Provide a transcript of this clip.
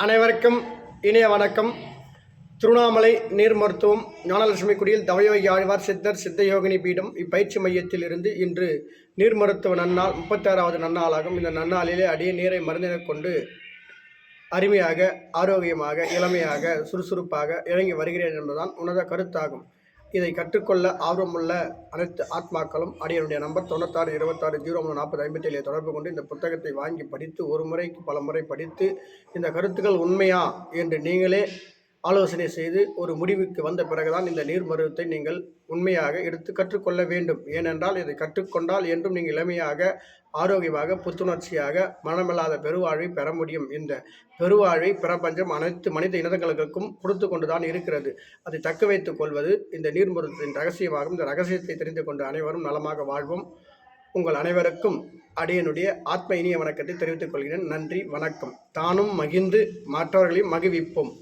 அனைவருக்கும் இனிய வணக்கம். திருவண்ணாமலை நீர் மருத்துவம் ஞானலட்சுமி குடியில் தவயோகி ஆழ்வார் சித்தர் சித்த யோகினி பீடம் இப்பயிற்சி மையத்தில் இருந்து இன்று நீர் மருத்துவ நன்னாள் முப்பத்தாறாவது நன்னாளாகும். இந்த நன்னாளிலே அடியே நீரை மருந்தினை கொண்டு அருமையாக ஆரோக்கியமாக இளமையாக சுறுசுறுப்பாக இறங்கி வருகிறேன் என்பதுதான் உனத கருத்தாகும். இதை கற்றுக்கொள்ள ஆர்வமுள்ள அனைத்து ஆத்மாக்களும் அடியனுடைய நம்பர் தொண்ணூத்தாறு இருபத்தாறு ஜீரோ மூணு நாற்பது ஐம்பத்தேழு தொடர்பு கொண்டு இந்த புத்தகத்தை வாங்கி படித்து ஒரு முறைக்கு பல முறை படித்து இந்த கருத்துக்கள் உண்மையா என்று நீங்களே ஆலோசனை செய்து ஒரு முடிவுக்கு வந்த பிறகுதான் இந்த நீர் மருவத்தை நீங்கள் உண்மையாக எடுத்து கற்றுக்கொள்ள வேண்டும். ஏனென்றால் இதை கற்றுக்கொண்டால் என்றும் நீங்கள் இளமையாக ஆரோக்கியமாக புத்துணர்ச்சியாக மனமில்லாத பெருவாழ்வை பெற முடியும். இந்த பெருவாழ்வை பிரபஞ்சம் அனைத்து மனித இனங்களுக்கும் கொடுத்து கொண்டுதான் இருக்கிறது. அதை தக்க வைத்துக் கொள்வது இந்த நீர் மருத்துவத்தின் ரகசியமாகும். இந்த ரகசியத்தை தெரிந்து கொண்டு அனைவரும் நலமாக வாழ்வோம். உங்கள் அனைவருக்கும் அடியனுடைய ஆத்ம இனிய வணக்கத்தை தெரிவித்துக் கொள்கிறேன். நன்றி வணக்கம். தானும் மகிழ்ந்து மற்றவர்களையும் மகிழ்விப்போம்.